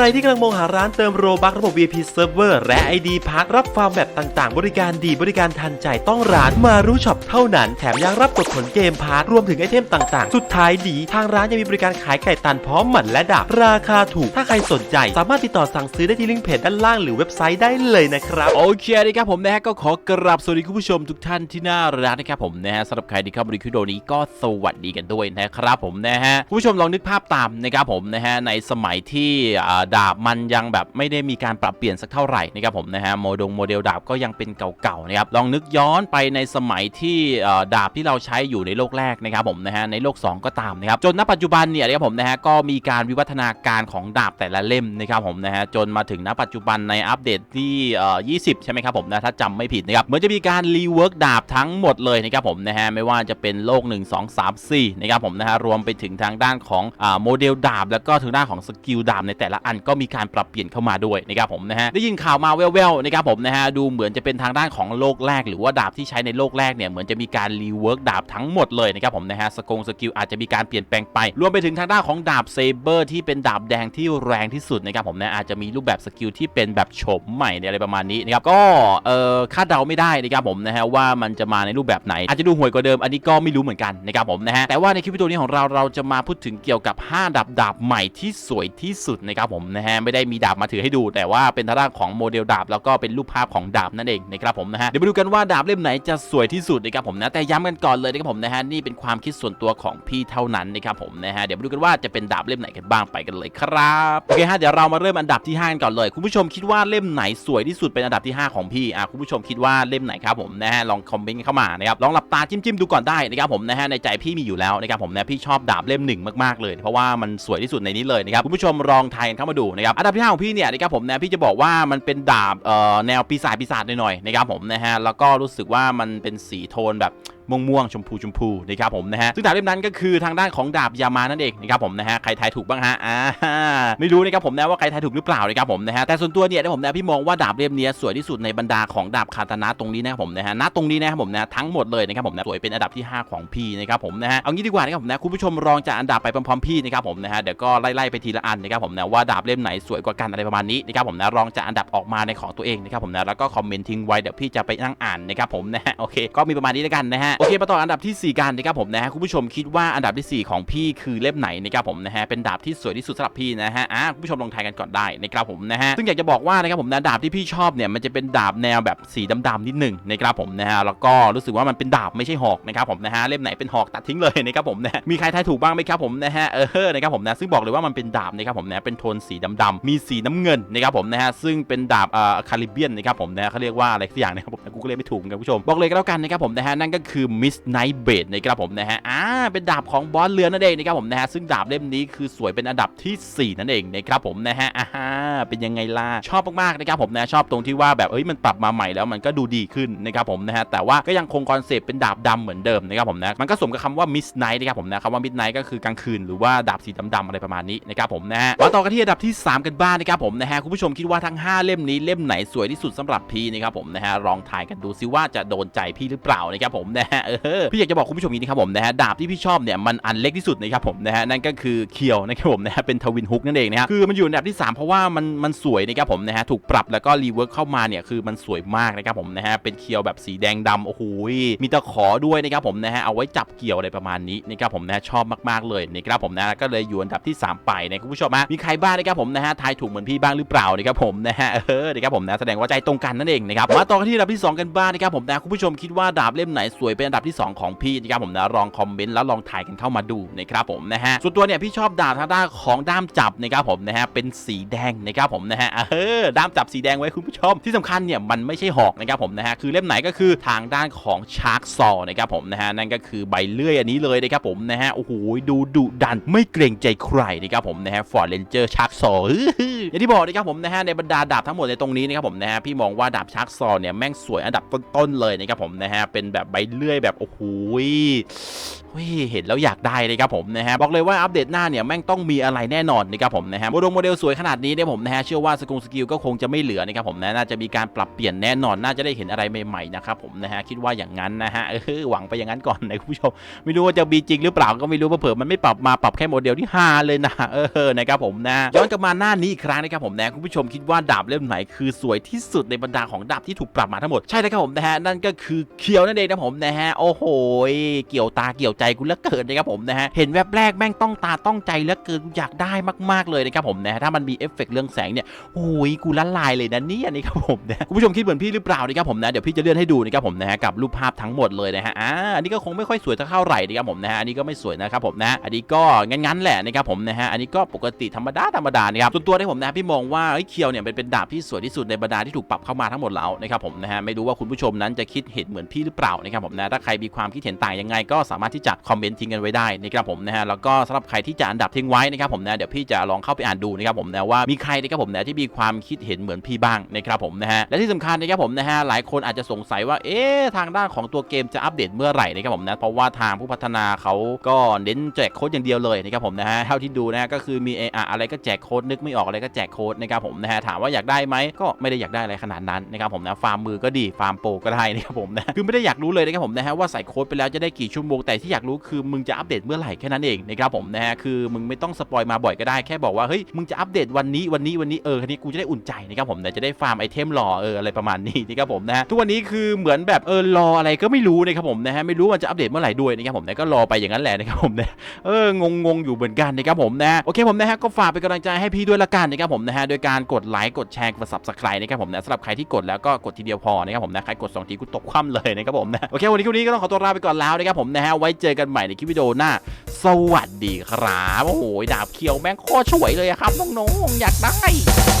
รที่กำลังมองหาร้านเติมโรบักระบบ VIP Server และ ID พักรับฟาร์มแบบต่างๆ บริการดีบริการทันใจต้องร้านมารู้ช็อปเท่านั้น แถมยังรับกดผลเกมพาร์ทรวมถึงไอเทมต่างๆ สุดท้ายดี ทางร้านยังมีบริการขายไก่ตันพร้อมหมันและดาบราคาถูก ถ้าใครสนใจ สามารถติดต่อสั่งซื้อได้ที่ลิงก์เพจด้านล่างหรือเว็บไซต์ได้เลยนะครับโอเคนะครับผมนะฮะก็ขอกราบสวัสดีคุณผู้ชมทุกท่านที่น่ารักนะครับผมนะฮะสำหรับใครที่เข้ามาดูคลิปวิดีโอนี้ก็สวัสดีกันด้วยนะครับผมนะฮะคุณผู้ชมลองนึกภาพตามนะครับผมนะฮะในสมัยที่ดาบมันยังแบบไม่ได้มีการปรับเปลี่ยนสักเท่าไหร่นะครับผมนะฮะโมดงโมเดลดาบก็ยังเป็นเก่าๆนะครับลองนึกย้อนไปในสมัยที่ดาบที่เราใช้อยู่ในโลกแรกนะครับผมนะฮะในโลก 2 ก็ตามนะครับจนณปัจจุบันเนี่ยนะครับผมนะฮะก็มีการวิวัฒนาการของดาบแต่ละเล่มนะครับผมนะฮะจนมาถึงณปัจจุบันในอัปเดตที่เอ่อ20 ใช่ไหมครับผมนะถ้าจำไม่ผิดนะครับเหมือนจะมีการรีเวิร์กดาบทั้งหมดเลยนะครับผมนะฮะไม่ว่าจะเป็นโลก 1 2 3 4นะครับผมนะฮะรวมไปถึงทางด้านของอโมเดลดาบ แล้วก็ทางด้านของสกิลดาบในแต่ละอันก็มีการปรับเปลี่ยนเข้ามาด้วยนะครับผมนะฮะได้ยินข่าวมาแว่วๆนะครับผมนะฮะดูเหมือนจะเป็นทางด้านของโลกแรก หรือว่าดาบที่ใช้ในโลกแรกเนี่ยเหมือนจะมีการรีเวิร์กดาบทั้งหมดเลยนะครับผมนะฮะสกงสกิลอาจจะมีการเปลี่ยนแปลงไปรวมไปถึงทางด้านของดาบเซเบอร์ที่เป็นดาบแดงที่แรงที่สุดนะครับผมนะอาจจะมีรูปแบบสกิลที่เป็นแบบโฉมใหม่อะไรประมาณนี้นะครับก็เอ่อคาดเดาไม่ได้นะครับผมนะฮะว่ามันจะมาในรูปแบบไหน อาจจะดูห่วยกว่าเดิมอันนี้ก็ไม่รู้เหมือนกันนะครับผมนะฮะแต่ว่าในคลิปวิดีโอนี้ของเราเราจะมาพูดถึงเกี่ยวกับ 5ดาบดาบใหม่ที่สวยที่สุดนะครับผมนะฮะไม่ได้มีดาบมาถือให้ดู แต่ว่าเป็นทางด้านของโมเดลดาบ แล้วก็เป็นรูปภาพของดาบนั่นเองนะครับผมนะฮะเดี๋ยวมาดูกันว่าดาบเล่มไหนจะสวยที่สุดนะครับผมนะแต่ย้ำกันก่อนเลยนะครับผมนะฮะนี่เป็นความคิดส่วนตัวของพี่เท่านั้นนะครับผมนะฮะเดี๋ยวมาดูกันว่าจะเป็นดาบเล่มไหนกันบ้างไปกันเลยครับโอเคฮะเดี๋ยวเรามาเริ่มอันดับที่5กันก่อนเลยคุณผู้ชมคิดว่าเล่มไหนสวยที่สุดเป็นอันดับที่ 5 ของพี่อะคุณผู้ชมคิดว่าเล่มไหนครับผมนะฮะลองคอมเมนต์เข้ามานะครับลองหลับตาจิ้มๆดูก่อนได้นะครับผมนะฮะในใจพี่มีอยู่แล้วนะครับผมนะพี่ชอบดาบเล่มหนึ่งมากๆเลย เพราะว่ามันสวยที่สุดในนี้เลยนะครับคุณผู้ชมลองทายกันเข้ามาดูนะครับอันดับที่ห้าของพี่เนี่ยนะครับผมนะพี่จะบอกว่ามันเป็นดาบเอ่อแนวปีศาจปีศาจหน่อยๆนะครับผมนะฮะแล้วก็รู้สึกว่ามันเป็นสีโทนแบบ ม่วงม่วงๆชมพูชมพูนะครับผมนะฮะซึ่งดาบเล่มนั้นก็คือทางด้านของดาบยามานั่นเองนะครับผมนะฮะใครทายถูกบ้างฮะอ่าไม่รู้นะครับผมนะว่าใครทายถูกหรือเปล่านะครับผมนะฮะแต่ส่วนตัวเนี่ยนะผมนะพี่มองว่าดาบเล่มนี้สวยที่สุดในบรรดาของดาบคาตานะตรงนี้นะครับผมนะฮะณตรงนี้นะครับผมนะทั้งหมดเลยนะครับผมนะสวยเป็นอันดับที่ 5 ของพี่นะครับผมนะฮะเอางี้ดีกว่านะครับผมนะคุณผู้ชมลองจากอันดับไปพร้อมๆพี่นะครับผมนะฮะเดี๋ยวก็ไล่ๆไปทีละอันนะครับผมนะว่าดาบเล่มไหนสวยกว่ากันอะไรประมาณนี้นะครับผมนะลองจากอันดับออกมาในของตัวเองนะครับผมนะแล้วก็คอมเมนต์ทิ้งไว้เดี๋ยวพี่จะไปนั่งอ่านนะครับผมนะฮะโอเคก็มีประมาณนี้แล้วกันนะฮะโอเคมาต่ออันดับที่ 4 กันนะครับผมนะฮะคุณผู้ชมคิดว่าอันดับทีสี่ 4 ของพี่คือเล่มไหนนะครับผมนะฮะเป็นดาบที่สวยที่สุดสำหรับพี่นะฮะอะคุณผู้ชมลองทายกันก่อนได้นะครับผมนะฮะซึ่งอยากจะบอกว่านะครับผมนะดาบที่พี่ชอบเนี่ยมันจะเป็นดาบแนวแบบสีดำๆนิดหนึ่งนะครับผมนะฮะแล้วก็รู้สึกว่ามันเป็นดาบไม่ใช่หอกนะครับผมนะฮะเล่มไหนเป็นหอกตัดทิ้งเลยนะครับผมนะมีใครทายถูกบ้างไหมครับผมนะฮะเออนะครับผมนะซึ่งบอกเลยว่ามันเป็นดาบนะครับผมนะเป็นโทนสีดำๆมีสีน้ำเงินนะครับผมนะฮะซึ่งเป็นดาบเอ่อคาริเบียนนะครับผมนะเขาเรียกว่าอะไรสักอย่างนะครับผม กูก็เรียไม่ถูกเหมือนกันคุณผู้ชมบอกเลยก็แล้วกันนะครับผมนะฮะนั่นก็คือมิสไนเบดนะครับผมนะฮะอ่าเป็นดาบของบอสเรือนั่นเองนะครับผมนะฮะซึ่งดาบเล่มนี้คือสวยเป็นอันดับทีสี่ 4 นั่นเองนะครับผมนะฮะอ่าเป็นยังไงล่ะชอบมากๆนะครับผมนะชอบตรงที่ว่าแบบเอ้ยมันปรับมาใหม่แล้วมันก็ดูดีขึ้นนะครับผมนะฮะแต่ว่าก็ยังคงคอนเซปต์เป็นดาบดำเหมือนเดิมนะครับผมนะมันก็สมกับคำว่ามิสไนนะครับผมนะคำว่ามิสไนก็คือกลางคืนหรือว่าดาบสีดำๆอะไรประมาณนี้นะครับผมนะฮะมาต่อกันที่อันดับที่ 3 กันบ้างนะครับผมนะฮะคุณผู้ชมคิดว่าทั้ง 5 เล่มนี้เล่มไหนสวยที่สุดสำหรับพี่นะครับผมนะฮะลองทายกันดูซิว่าจะโดนใจพี่หรือเปล่านะครับผมนะฮะเออพี่อยากจะบอกคุณผู้ชมนี้นะครับผมนะฮะดาบที่พี่ชอบเนี่ยมันอันเล็กที่สุดนะครับผมนะฮะนั่นก็คือเคียวนะครับผมนะฮะเป็นทวินฮุกนั่นเองนะฮะคือมันอยู่อันดับที่ 3 เพราะว่ามันมันสวยนะครับผมนะฮะถูกปรับแล้วก็รีเวิร์กเข้ามาเนี่ยคือมันสวยมากนะครับผมนะฮะเป็นเคียวแบบสีแดงดำโอ้โหมีตะขอด้วยนะครับผมนะฮะเอาไว้จับเกี่ยวอะไรประมาณนี้นะครับผมนะชอบมากๆเลยนะครับผมนะก็เลยอยู่อันดับที่ 3 ไปนะคุณผู้ชมฮะมีใครบ้างนะครับผมนะฮะทายถูกเหมือนพี่บ้างหรือเปล่านะครับผมนะฮะเออนะครับผมนะแสดงว่าใจตรงกันนั่นเองนะครับมาต่อที่อันดับที่ 2กันบ้างนะครับผมนะคุณผู้ชมคิดว่าดาบเล่มไหนสวยเป็นอันดับที่ 2 ของพี่นะครับผมนะลองคอมเมนต์แล้วลองทายกันเข้ามาดูนะครับผมนะฮะส่วนตัวเนี่ยพี่ชอบดาบทางด้านของด้ามจับนะครับผมนะฮะเป็นสีแดงนะครับผมนะฮะเออด้ามจับสีแดงไว้คุณผู้ชมที่สำคัญเนี่ยมันไม่ใช่หอกนะครับผมนะฮะคือเล่มไหนก็คือทางด้านของชาร์กซอนะครับผมนะฮะนั่นก็คือใบเลื่อยอันนี้เลยนะครับผมนะฮะโอ้โหดูดุดันไม่เกรงใจใครนะครับผมนะฮะฟอร์ดเรนเจอร์ชาร์กซออย่างที่บอกนะครับผมนะฮะในบรรดาดาบทั้งหมดในตรงนี้นะครับผมนะฮะพี่มองว่าดาบชาร์กซอเนี่ยแม่งสวยอันดับต้นๆเลยนะครับผมนะฮะเป็นแบบใบเลื่อยแบบโอ้โหเห็นแล้วอยากได้นะครับผมนะฮะบอกเลยว่าอัปเดตหน้าเนี่ยแม่งต้องมีอะไรแน่นอนนะครับผมนะฮะโมดลโมเดลสวยขนาดนี้เนี่ยผมนะฮะเชื่อว่าสกุลสกิลก็คงจะไม่เหลือนะครับผมนะน่าจะมีการปรับเปลี่ยนแน่นอนน่าจะได้เห็นอะไรใหม่ๆนะครับผมนะฮะคิดว่าอย่างนั้นนะฮะเออหวังไปอย่างนั้นก่อนนะคุณผู้ชมไม่รู้ว่าจะมีจริงหรือเปล่าก็ไม่รู้ว่าเผื่อมันไม่ปรับมาปรับแค่โมเดลที่5เลยนะเออนะครับผมนะย้อนกลับมาหน้านี้อีกครั้งนะครับผมนะคุณผู้ชมคิดว่าดาบเล่มไหนคือสวยที่สุดในบรรดาของดาบที่ถูกปรับมาทั้งหมดใช่เลยครับผมนะฮะนั่นก็คือเคียวนั่นเองนะผมนะฮะโอ้โหเกี่ยวตาเกี่ยวใจกูเหลือเกินนะครับผมนะฮะเห็นแวบแรกแม่งต้องตาต้องใจเหลือเกินอยากได้มากๆเลยนะครับผมนะฮะถ้ามันมีเอฟเฟกต์เรื่องแสงเนี่ยโอ้ยกูละลายเลยนะเนี่ยนี่ครับผมนะคุณผู้ชมคิดเหมือนพี่หรือเปล่านะครับผมนะเดี๋ยวพี่จะเลื่อนให้ดูนะครับผมนะฮะกับรูปภาพทั้งหมดเลยนะฮะอ่าอันนี้ก็คงไม่ค่อยสวยเท่าไหร่นะครับผมนะฮะอันนี้ก็ไม่สวยนะครับผมนะอันนี้ก็งั้นๆแหละนะครับผมนะฮะอันนี้ก็ปกติธรรมดาธรรมดานะครับส่วนตัวที่ผมนะพี่มองว่าเอ้เคียวเนี่ยเป็นเป็นดาบที่สวยที่สุดในบรรดาที่ถูกปรับเข้ามาทั้งหมดแล้วนะครับผมนะฮะไม่รู้ว่าคุณผู้ชมนั้นจะคิดเห็นเหมือนพี่หรือเปล่านะครับผมนะถ้าใครมีความคิดเห็นต่างยังไงก็สามารถที่จะคอมเมนต์ทิ้งกันไว้ได้นะครับผมนะฮะแล้วก็สำหรับใครที่จะอันดับทิ้งไว้นะครับผมนะเดี๋ยวพี่จะลองเข้าไปอ่านดูนะครับผมนะว่ามีใครนะครับผมนะที่มีความคิดเห็นเหมือนพี่บ้างนะครับผมนะฮะและที่สำคัญนะครับผมนะฮะหลายคนอาจจะสงสัยว่าเอ๊ะทางด้านของตัวเกมจะอัปเดตเมื่อไหร่นะครับผมนะเพราะว่าทางผู้พัฒนาเขาก็เน้นแจกโค้ดอย่างเดียวเลยนะครับผมนะฮะเท่าที่ดูนะฮะก็คือมีเออะอะไรก็แจกโค้ดนึกไม่ออกอะไรก็แจกโค้ดนะครับผมนะฮะถามว่าอยากได้ไหมก็ไม่ได้อยากได้อะไรขนาดนั้นนะครับผมนะฟาร์มมือก็ดีฟาร์มโปก็ได้นะครับผมนะคือไม่ได้อยากรู้เลยนะครับผมนะฮะว่าใส่โค้ดไปแล้วจะได้กี่ชั่วโมงแต่ที่อยากรู้คือมึงจะอัปเดตเมื่อไหร่แค่นั้นเองนะครับผมนะฮะคือมึงไม่ต้องสปอยมาบ่อยก็ได้แค่บอกว่าเฮ้ยมึงจะอัปเดตวันนี้วันนี้วันนี้เออคันนี้กูจะได้อุ่นใจนะครับผมนะจะได้ฟาร์มไอเทมรอเอออะไรประมาณนี้นะครับผมนะฮะทุกวันนี้คือเหมือนแบบเออรออะไรก็ไม่รู้นะครับผมนะฮะไม่รู้ว่าจะอัปเดตเมื่อไหร่ด้วยนะครับผมนะก็รอไปอย่างนั้นแหละนะครับผมนะเอองงงอยู่เหมือนกันนะครับผมนะโอเคผมนะฮะก็ฝากเป็นกำลังใจให้พี่ด้วยละกันนะครับผมนะฮะโดยการกดไลค์กดแชร์กด subscribe นะครับผมนะสำหรับใครที่กดแล้วก็กดทีเดียวพอนะครับผมนะใครกดสองทีกูตกคว่ำเลยนะครับผมนะโอเควันนี้คลิปนี้ก็ต้องขอตัวลาไปก่อนแล้วนะครับผมนะฮะไว้เจอกันใหม่ในคลิปวิดีโอหน้า สวัสดีครับ โอ้โห ดาบเขียวแม่งโคตรสวยเลยครับน้องๆอยากได้